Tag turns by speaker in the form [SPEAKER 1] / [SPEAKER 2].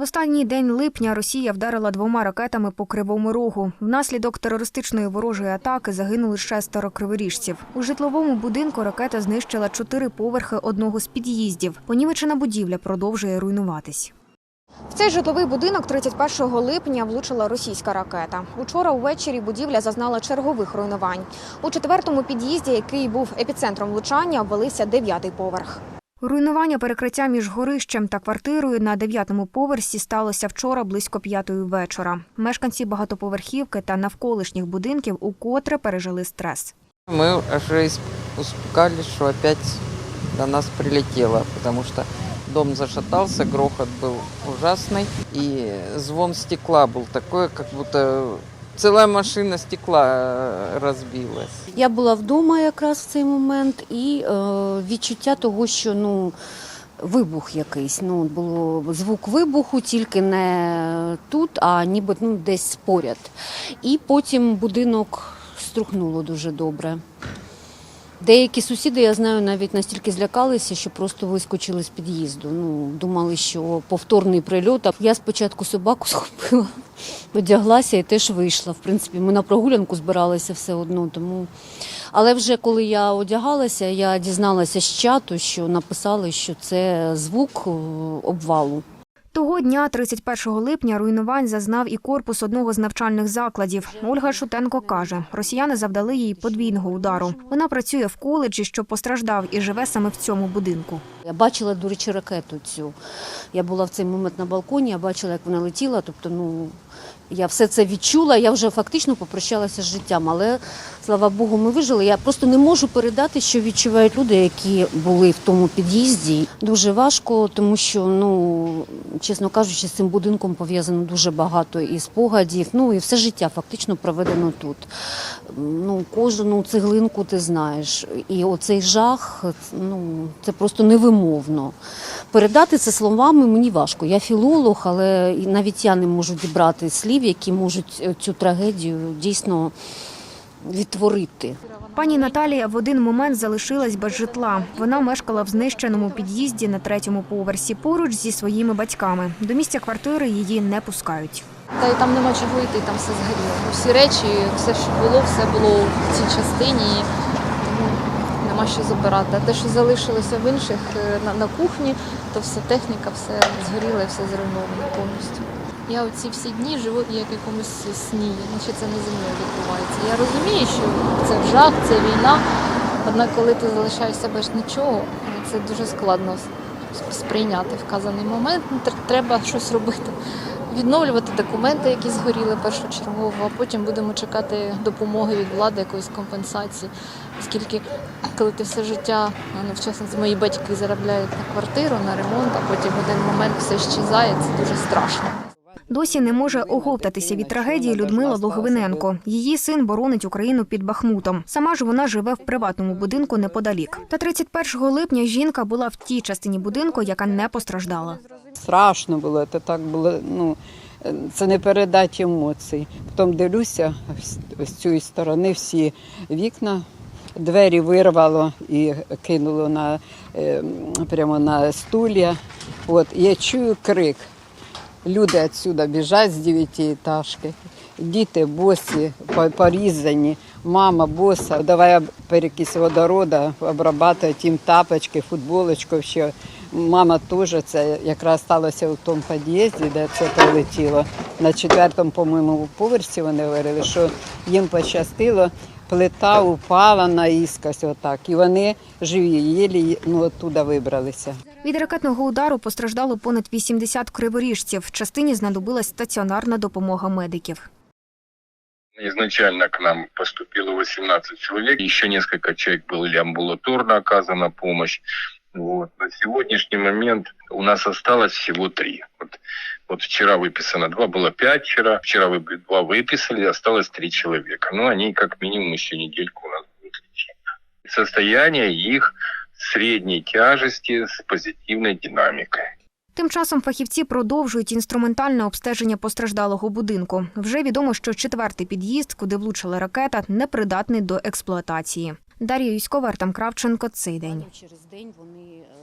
[SPEAKER 1] В останній день липня Росія вдарила двома ракетами по Кривому Рогу. Внаслідок терористичної ворожої атаки загинули шестеро криворіжців. У житловому будинку ракета знищила чотири поверхи одного з під'їздів. Понівечена будівля продовжує руйнуватись. В цей житловий будинок 31 липня влучила російська ракета. Учора увечері будівля зазнала чергових руйнувань. У четвертому під'їзді, який був епіцентром влучання, обвалився дев'ятий поверх. Руйнування перекриття між горищем та квартирою на дев'ятому поверсі сталося вчора близько п'ятої вечора. Мешканці багатоповерхівки та навколишніх будинків укотре пережили стрес.
[SPEAKER 2] Мы уже исп- испугались, что опять до нас прилетело, потому что дом зашатался, грохот был ужасный, и звон стекла был такой, как будто целая машина стекла розбилась.
[SPEAKER 3] Я була вдома якраз в цей момент, і е, відчуття того, що ну. Вибух якийсь. Ну, було звук вибуху, тільки не тут, а ніби ну, десь поряд. І потім будинок струхнуло дуже добре. Деякі сусіди, я знаю, навіть настільки злякалися, що просто вискочили з під'їзду. Ну, думали, що повторний прильот. Я спочатку собаку схопила, одяглася і теж вийшла. В принципі, ми на прогулянку збиралися все одно. Тому... Але вже коли я одягалася, я дізналася з чату, що написали, що це звук е, обвалу.
[SPEAKER 1] Того дня, 31 липня, руйнувань зазнав і корпус одного з навчальних закладів. Ольга Шутенко каже, росіяни завдали їй подвійного удару. Вона працює в коледжі, що постраждав, і живе саме в цьому будинку.
[SPEAKER 3] Я бачила, до речі, ракету цю. Я була в цей момент на балконі, я бачила, як вона летіла. Тобто, ну я все це відчула. Я вже фактично попрощалася з життям. Але слава Богу, ми вижили. Я просто не можу передати, що відчувають люди, які були в тому під'їзді. Дуже важко, тому що, ну чесно кажучи, з цим будинком пов'язано дуже багато і спогадів. Ну і все життя фактично проведено тут. Ну, кожну цеглинку ти знаєш. І оцей жах, ну це просто невимовно. Передати це словами мені важко. Я філолог, але навіть я не можу дібрати слів, які можуть е, цю трагедію дійсно відтворити.
[SPEAKER 1] Пані Наталія в один момент залишилась без житла. Вона мешкала в знищеному під'їзді на третьому поверсі поруч зі своїми батьками. До місця квартири її не пускають.
[SPEAKER 4] Та й там нема чого йти, там все згоріло. Ну, Всі речі, все, що було, все було в цій частині. Нема що забирати. А те, що залишилося в інших е, на, на кухні, то все техніка, все згоріло і все зруйновано повністю. Я оці всі дні живу як якомусь сні, наче це не зі мною відбувається. Я розумію, що це жах, це війна. Однак, коли ти залишаєшся без нічого, це дуже складно сприйняти вказаний момент. Тр- Треба щось робити відновлювати документи, які згоріли першочергово, а потім будемо чекати допомоги від влади, якоїсь компенсації. Оскільки, коли ти все життя, ну, в частності мої батьки заробляють на квартиру, на ремонт, а потім в один момент все щезає, це дуже страшно.
[SPEAKER 1] Досі не може оговтатися від трагедії Людмила Логвиненко. Її син боронить Україну під Бахмутом. Сама ж вона живе в приватному будинку неподалік. Та 31 липня жінка була в тій частині будинку, яка не постраждала.
[SPEAKER 5] Страшно було, це так було, ну, це не передати емоцій. Потім дивлюся з- цієї сторони всі вікна, двері вирвало і кинуло на, е, прямо на стулья. От, я чую крик. Люди відсюди біжать з дев'ятиэтажки. Діти босі, порізані, мама боса. Давай перекись водорода, обрабатувати їм тапочки, футболочку. Ще. Мама теж це якраз сталося в тому під'їзді, де це прилетіло. На четвертому, по-моєму, поверсі вони говорили, що їм пощастило, плита упала на іскось отак. І вони живі, єлі ну, оттуда вибралися.
[SPEAKER 1] Від ракетного удару постраждало понад 80 криворіжців. Частині знадобилась стаціонарна допомога медиків.
[SPEAKER 6] Изначально к нам поступило 18 человек, еще несколько человек были амбулаторно оказана помощь. Вот. На сегодняшний момент у нас осталось всего три. Вот, вот вчера выписано два, было пять вчера. Вчера вы, два выписали, осталось три человека. Ну, они как минимум еще недельку у нас будут лечиться. Состояние их средней тяжести с позитивной динамикой.
[SPEAKER 1] Тим часом фахівці продовжують інструментальне обстеження постраждалого будинку. Вже відомо, що четвертий під'їзд, куди влучила ракета, непридатний до експлуатації. Дар'я Юськова, Артем Кравченко. Цей день.
[SPEAKER 3] Через день вони е,